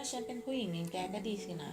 ถ้าฉันเป็นผู้หญิงอย่างแกก็ดีสินะ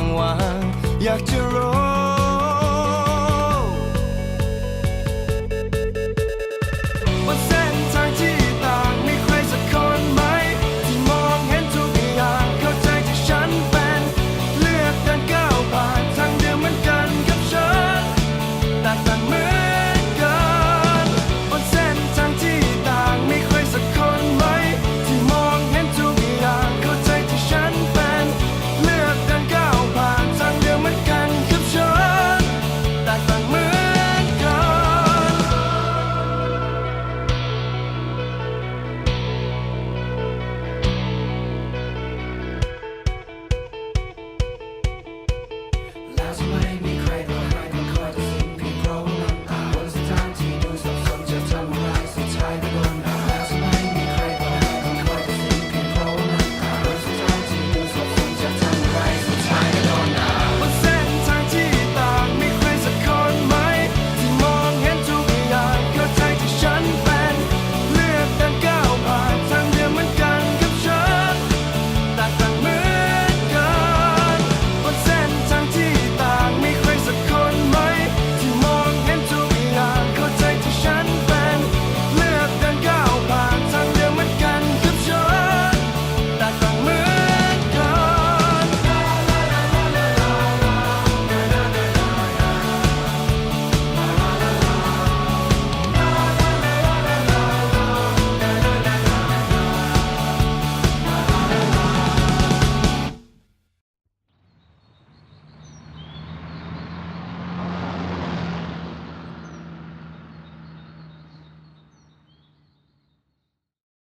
ง miles away.